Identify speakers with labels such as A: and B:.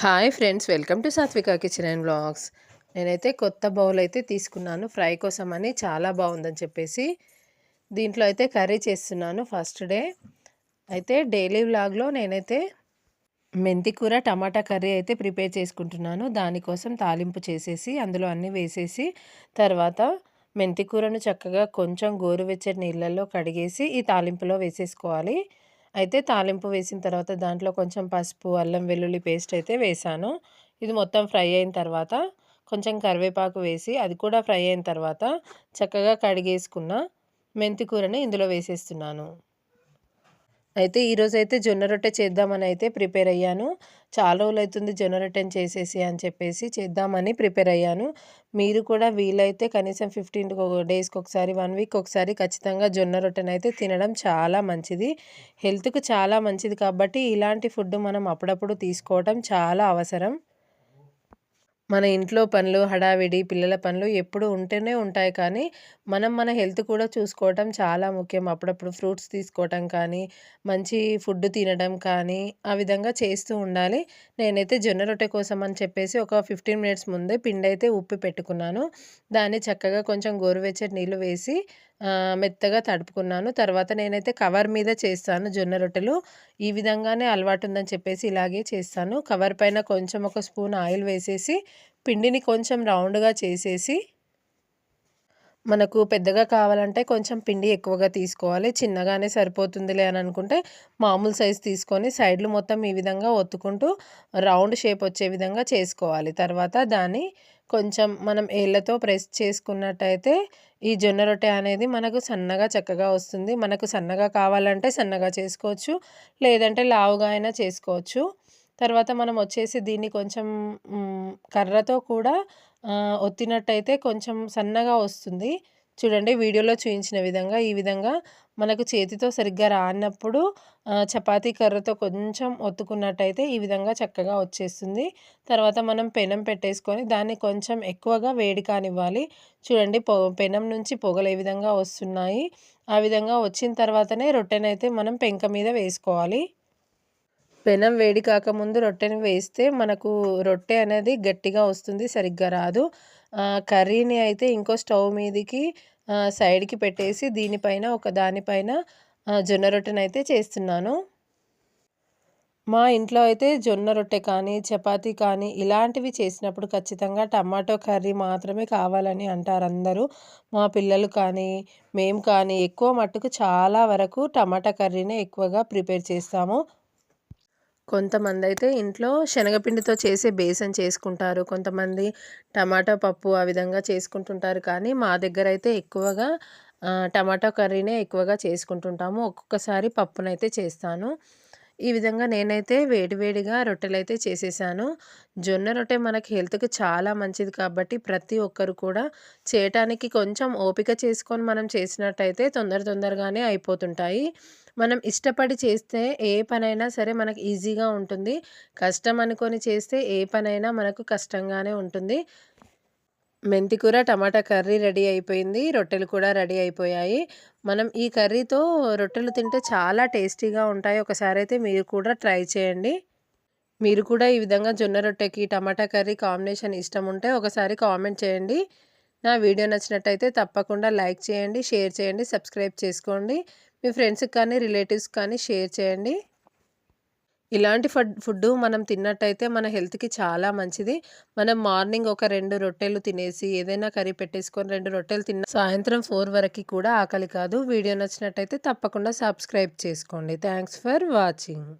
A: Hi friends welcome to Sathvika kitchen and blogs నేనైతే కొత్త bowl అయితే తీసుకున్నాను ఫ్రై కోసం అని చాలా బాగుందని చెప్పేసి దీంట్లో అయితే కర్రీ చేస్తున్నాను ఫస్ట్ డే. అయితే డైలీ వ్లాగ్లో నేనైతే మెంతి కూర టమాటా కర్రీ అయితే ప్రిపేర్ చేసుకుంటున్నాను. దానికోసం తాలింపు చేసేసి అందులో అన్నీ వేసేసి తర్వాత మెంతి కూరను చక్కగా కొంచెం గోరువెచ్చని నీళ్ళల్లో కడిగేసి ఈ తాలింపులో వేసేసుకోవాలి. అయితే తాలింపు వేసిన తర్వాత దాంట్లో కొంచెం పసుపు అల్లం వెల్లుల్లి పేస్ట్ అయితే వేసాను. ఇది మొత్తం ఫ్రై అయిన తర్వాత కొంచెం కరివేపాకు వేసి అది కూడా ఫ్రై అయిన తర్వాత చక్కగా కడిగేసుకున్న మెంతి కూరని ఇందులో వేసేస్తున్నాను. అయితే ఈరోజు అయితే జొన్న రొట్టె చేద్దామని అయితే ప్రిపేర్ అయ్యాను. చాలా రోజులు అవుతుంది జొన్న రొట్టెని చేసేసి అని చెప్పేసి చేద్దామని ప్రిపేర్ అయ్యాను. మీరు కూడా వీలైతే కనీసం ఫిఫ్టీన్ డేస్కి ఒకసారి వన్ వీక్ ఒకసారి ఖచ్చితంగా జొన్న రొట్టెని అయితే తినడం చాలా మంచిది. హెల్త్కు చాలా మంచిది కాబట్టి ఇలాంటి ఫుడ్ మనం అప్పుడప్పుడు తీసుకోవడం చాలా అవసరం. మన ఇంట్లో పనులు హడావిడి పిల్లల పనులు ఎప్పుడు ఉంటూనే ఉంటాయి కానీ మనం మన హెల్త్ కూడా చూసుకోవటం చాలా ముఖ్యం. అప్పుడప్పుడు ఫ్రూట్స్ తీసుకోవటం కానీ మంచి ఫుడ్ తినడం కానీ ఆ విధంగా చేస్తూ ఉండాలి. నేనైతే జొన్న రొట్టె కోసం అని చెప్పేసి ఒక ఫిఫ్టీన్ మినిట్స్ ముందే పిండి అయితే ఉప్పి పెట్టుకున్నాను. దాన్ని చక్కగా కొంచెం గోరువెచ్చటి నీళ్ళు వేసి మెత్తగా తడుపుకున్నాను. తర్వాత నేనైతే కవర్ మీద చేస్తాను జొన్న రొట్టెలు. ఈ విధంగానే అలవాటు ఉందని చెప్పేసి ఇలాగే చేస్తాను. కవర్ పైన కొంచెం ఒక స్పూన్ ఆయిల్ వేసేసి పిండిని కొంచెం రౌండ్గా చేసేసి మనకు పెద్దగా కావాలంటే కొంచెం పిండి ఎక్కువగా తీసుకోవాలి. చిన్నగానే సరిపోతుందిలే అని అనుకుంటే మామూలు సైజు తీసుకొని సైడ్లు మొత్తం ఈ విధంగా ఒత్తుకుంటూ రౌండ్ షేప్ వచ్చే విధంగా చేసుకోవాలి. తర్వాత దాన్ని కొంచెం మనం ఏళ్ళతో ప్రెస్ చేసుకున్నట్టయితే ఈ జొన్న రొట్టె అనేది మనకు సన్నగా చక్కగా వస్తుంది. మనకు సన్నగా కావాలంటే సన్నగా చేసుకోవచ్చు. లేదంటే లావుగా అయినా చేసుకోవచ్చు. తర్వాత మనం వచ్చేసి దీన్ని కొంచెం కర్రతో కూడా ఒత్తినట్టయితే కొంచెం సన్నగా వస్తుంది. చూడండి వీడియోలో చూపించిన విధంగా ఈ విధంగా మనకు చేతితో సరిగ్గా రానప్పుడు చపాతీ కర్రతో కొంచెం ఒత్తుకున్నట్టయితే ఈ విధంగా చక్కగా వచ్చేస్తుంది. తర్వాత మనం పెనం పెట్టేసుకొని దాన్ని కొంచెం ఎక్కువగా వేడి కానివ్వాలి. చూడండి పెనం నుంచి పొగలు ఏ విధంగా వస్తున్నాయి ఆ విధంగా వచ్చిన తర్వాతనే రొట్టెనైతే మనం పెంక మీద వేసుకోవాలి. పెనం వేడి కాకముందు రొట్టెని వేస్తే మనకు రొట్టె అనేది గట్టిగా వస్తుంది సరిగ్గా రాదు. కర్రీని అయితే ఇంకో స్టవ్ మీదకి సైడ్కి పెట్టేసి దీనిపైన ఒక దానిపైన జొన్న రొట్టెని అయితే చేస్తున్నాను. మా ఇంట్లో అయితే జొన్న రొట్టె కానీ చపాతీ కానీ ఇలాంటివి చేసినప్పుడు ఖచ్చితంగా టమాటో కర్రీ మాత్రమే కావాలని అంటారు అందరూ. మా పిల్లలు కానీ మేము కానీ ఎక్కువ మట్టుకు చాలా వరకు టమాటా కర్రీనే ఎక్కువగా ప్రిపేర్ చేస్తాము. కొంతమంది అయితే ఇంట్లో శనగపిండితో చేసే బేసన్ చేసుకుంటారు. కొంతమంది టమాటా పప్పు ఆ విధంగా చేసుకుంటుంటారు. కానీ మా దగ్గర అయితే ఎక్కువగా టమాటా కర్రీనే ఎక్కువగా చేసుకుంటుంటాము. ఒక్కొక్కసారి పప్పునైతే చేస్తాను. ఈ విధంగా నేనైతే వేడివేడిగా రొట్టెలు అయితే చేసేసాను. జొన్న రొట్టె మనకి హెల్త్కి చాలా మంచిది కాబట్టి ప్రతి ఒక్కరు కూడా చేయటానికి కొంచెం ఓపిక చేసుకొని మనం చేసినట్టయితే తొందర తొందరగానే అయిపోతుంటాయి. మనం ఇష్టపడి చేస్తే ఏ పనైనా సరే మనకు ఈజీగా ఉంటుంది. కష్టం అనుకొని చేస్తే ఏ పనైనా మనకు కష్టంగానే ఉంటుంది. మెంతికూర టమాటా కర్రీ రెడీ అయిపోయింది. రొట్టెలు కూడా రెడీ అయిపోయాయి. మనం ఈ కర్రీతో రొట్టెలు తింటే చాలా టేస్టీగా ఉంటాయి. ఒకసారి అయితే మీరు కూడా ట్రై చేయండి. మీరు కూడా ఈ విధంగా జొన్న రొట్టెకి టమాటా కర్రీ కాంబినేషన్ ఇష్టం ఉంటే ఒకసారి కామెంట్ చేయండి. నా వీడియో నచ్చినట్టయితే తప్పకుండా లైక్ చేయండి షేర్ చేయండి సబ్స్క్రైబ్ చేసుకోండి. మీ ఫ్రెండ్స్కి కానీ రిలేటివ్స్ కానీ షేర్ చేయండి. ఇలాంటి ఫుడ్ ఫుడ్ మనం తిన్నట్టయితే మన హెల్త్కి చాలా మంచిది. మనం మార్నింగ్ ఒక రెండు రొట్టెలు తినేసి ఏదైనా కర్రీ పెట్టేసుకొని రెండు రొట్టెలు తిన్న సాయంత్రం ఫోర్ వరకు కూడా ఆకలి కాదు. వీడియో నచ్చినట్టయితే తప్పకుండా సబ్స్క్రైబ్ చేసుకోండి. Thanks for watching.